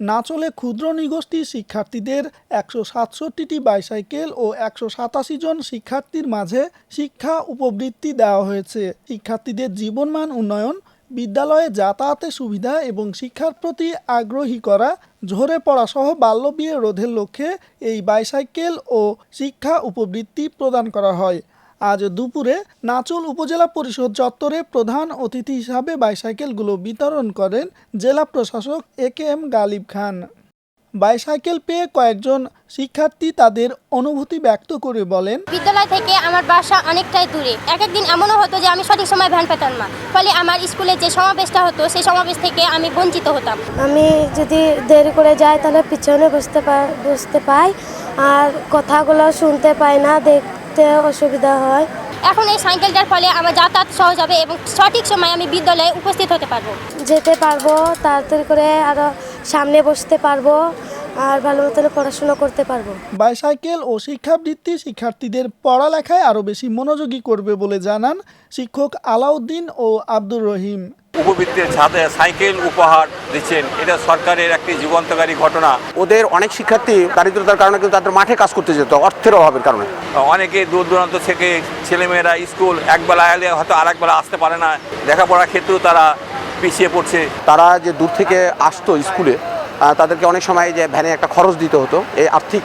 নাচলে ক্ষুদ্র নিগোষ্ঠী শিক্ষার্থীদের একশো সাতষট্টিটি বাইসাইকেল ও একশো সাতাশি জন শিক্ষার্থীর মাঝে শিক্ষা উপবৃত্তি দেওয়া হয়েছে। শিক্ষার্থীদের জীবনমান উন্নয়ন, বিদ্যালয়ে যাতায়াতের সুবিধা এবং শিক্ষার প্রতি আগ্রহী করা, ঝরে পড়া পড়াসহ বাল্যবিয়ে রোধের লক্ষ্যে এই বাইসাইকেল ও শিক্ষা উপবৃত্তি প্রদান করা হয়। আজ দুপুরে নাচল উপজেলা পরিষদ চত্বরে প্রধান অতিথি হিসাবে বাইসাইকেলগুলো বিতরণ করেন জেলা প্রশাসক এ K M Galib Khan. Bicycle পেয়ে কয়েকজন শিক্ষার্থী তাদের অনুভূতি ব্যক্ত করে বলেন বিদ্যালয় থেকে আমার বাসা অনেকটাই দূরে। এক একদিন এমনও হতো যে আমি সঠিক সময় ভ্যান পেতাম না। ফলে আমার স্কুলে যে সমাবেশটা হতো সেই সমাবেশ থেকে আমি বঞ্চিত হতাম। আমি যদি দেরি করে যাই তাহলে পিছনে বসতে পাই বসতে পাই। আর কথাগুলো শুনতে পাই না দেখতে অসুবিধা হয়। এখন এই সাইকেলটার ফলে আমার যাতায়াত সহজ হবে এবং সঠিক সময় আমি বিদ্যালয়ে উপস্থিত হতে পারব। যেতে পারব তাড়াতাড়ি করে আরও সামনে বসতে পারব আর ভালো মতন পড়াশোনা করতে পারব। বাইসাইকেল ও শিক্ষাবৃত্তি শিক্ষার্থীদের পড়ালেখায় আরও বেশি মনোযোগী করবে বলে জানান শিক্ষক আলাউদ্দিন ও আব্দুর রহিম। উপবৃত্তির ছাদে সাইকেল উপহার দিচ্ছেন। এটা সরকারের একটি যুগান্তকারী ঘটনা। ওদের অনেক শিক্ষার্থী দারিদ্রতার কারণে কিন্তু তাদের মাঠে কাজ করতে যেত অর্থের অভাবের কারণে। অনেকে দূর দূরান্ত থেকে ছেলেমেয়েরা স্কুল একবেলা এলে হয়তো আর একবেলা আসতে পারে না। লেখাপড়ার ক্ষেত্রেও তারা পিছিয়ে পড়ছে। তারা যে দূর থেকে আসতো স্কুলে তাদেরকে অনেক সময় যে ভ্যানে একটা খরচ দিতে হতো। এই আর্থিক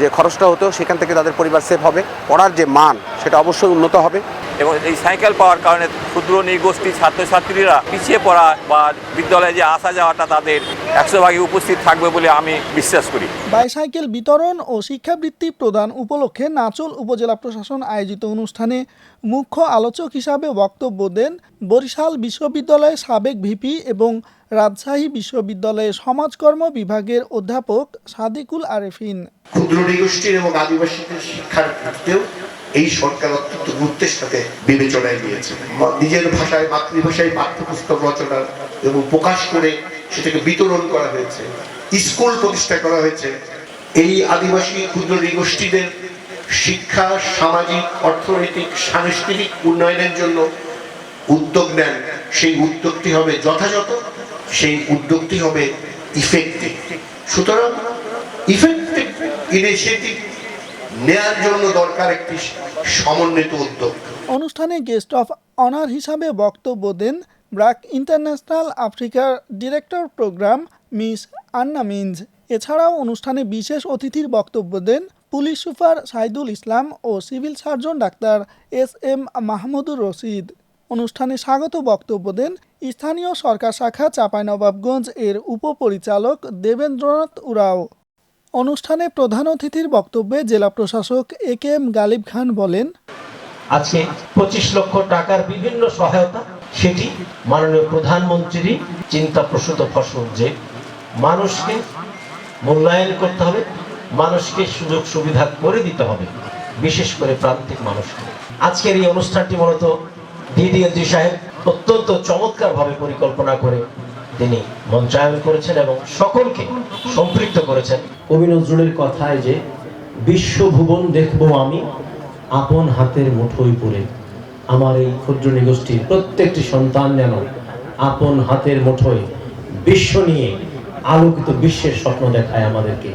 যে খরচটা হতো সেখান থেকে তাদের পরিবার সেফ হবে। পড়ার যে মান সেটা অবশ্যই উন্নত হবে। এবং এই সাইকেল পাওয়ার কারণে ক্ষুদ্র নিগোষ্ঠী ছাত্রছাত্রীরা পিছিয়ে পড়া বা বিদ্যালয়ে যে আসা যাওয়াটা তাদের একশো ভাগে উপস্থিত থাকবে বলে আমি বিশ্বাস করি। বাইসাইকেল বিতরণ ও শিক্ষাবৃত্তি প্রদান উপলক্ষে নাচল উপজেলা প্রশাসন আয়োজিত অনুষ্ঠানে মুখ্য আলোচক হিসাবে বক্তব্য দেন বরিশাল বিশ্ববিদ্যালয়ের সাবেক ভিপি এবং রাজশাহী বিশ্ববিদ্যালয়ের সমাজকর্ম বিভাগের অধ্যাপক সাদিকুল আরেফিন। ক্ষুদ্র নিগোষ্ঠীর এবং আদিবাসীদের শিক্ষার ক্ষেত্রেও এই সরকার অত্যন্ত গুরুত্বের সাথে বিবেচনায় নিয়েছে। নিজের ভাষায়, মাতৃভাষায় পাঠ্যপুস্তক রচনা এবং প্রকাশ করে সেটাকে বিতরণ করা হয়েছে, স্কুল প্রতিষ্ঠা করা হয়েছে। এই আদিবাসী ক্ষুদ্র নিগোষ্ঠীদের শিক্ষা, সামাজিক, অর্থনৈতিক, সাংস্কৃতিক উন্নয়নের জন্য উদ্যোগ নেন। সেই উদ্যোগটি হবে যথাযথ, সেই উদ্যোগটি হবে ইফেক্টিভ সুতরাং ইফেক্টিভ ইনিশিয়েটিভ নেয়ার জন্য দরকার একটি সমন্বিত উদ্যোগ। অনুষ্ঠানে গেস্ট অফ অনার হিসাবে বক্তব্য দেন ব্রাক ইন্টারন্যাশনাল আফ্রিকার director programme miss Anna Minj. এছাড়াও অনুষ্ঠানে বিশেষ অতিথির বক্তব্য দেন পুলিশ সুপার সাইদুল ইসলাম ও civil surgeon doctor S M Mahmudur Rashid. অনুষ্ঠানে স্বাগত বক্তব্য দেন স্থানীয় সরকার শাখা চাঁপাইনবাবগঞ্জ এর উপপরিচালক দেবেন্দ্রনাথ উরাও। অনুষ্ঠানে প্রধান অতিথির বক্তব্যে জেলা প্রশাসক এ কে এম গালিব খান বলেন, আজকে পঁচিশ লক্ষ টাকার বিভিন্ন সহায়তা, সেটি মাননীয় প্রধানমন্ত্রীরই চিন্তা প্রসূত ফসল যে মানুষকে মূল্যায়ন করতে হবে, মানুষকে সুযোগ সুবিধা করে দিতে হবে, বিশেষ করে প্রান্তিক মানুষকে। আজকের এই অনুষ্ঠানটি মূলত ডিডিএলজি সাহেব অত্যন্ত চমৎকারভাবে পরিকল্পনা করে তিনি মঞ্চায়ন করেছেন এবং সকলকে সম্পৃক্ত করেছেন। কবি নজরুলের কথায় যে বিশ্বভুবন দেখব আমি আপন হাতের মুঠোয় পড়ে আমার এই ক্ষুদ্র নিগোষ্ঠীর প্রত্যেকটি সন্তান যেন আপন হাতের মুঠোয় বিশ্ব নিয়ে আলোকিত বিশ্বের স্বপ্ন দেখায় আমাদেরকে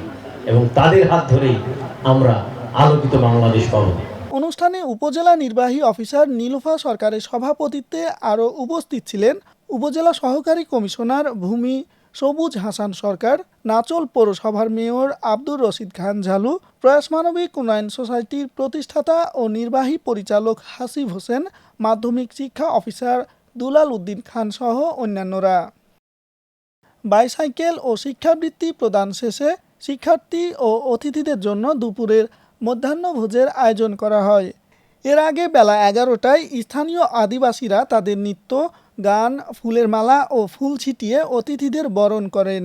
এবং তাদের হাত ধরেই আমরা আলোকিত বাংলাদেশ পাবো। অনুষ্ঠানে উপজেলা নির্বাহী অফিসার নীলুফা সরকারের সভাপতিত্বে আরও উপস্থিত ছিলেন উপজেলা সহকারী কমিশনার ভূমি সবুজ হাসান সরকার, নাচল পৌরসভার মেয়র আব্দুর রশিদ খান ঝালু, প্রয়াস মানবিক উন্নয়ন সোসাইটির প্রতিষ্ঠাতা ও নির্বাহী পরিচালক হাসিব হোসেন, মাধ্যমিক শিক্ষা অফিসার দুলাল উদ্দিন খান সহ অন্যান্যরা। বাইসাইকেল ও শিক্ষাবৃত্তি প্রদান শেষে শিক্ষার্থী ও অতিথিদের জন্য দুপুরের মধ্যাহ্নভোজের আয়োজন করা হয়। এর আগে বেলা এগারোটায় স্থানীয় আদিবাসীরা তাদের নৃত্য গান ফুলের মালা ও ফুল ছিটিয়ে অতিথিদের বরণ করেন।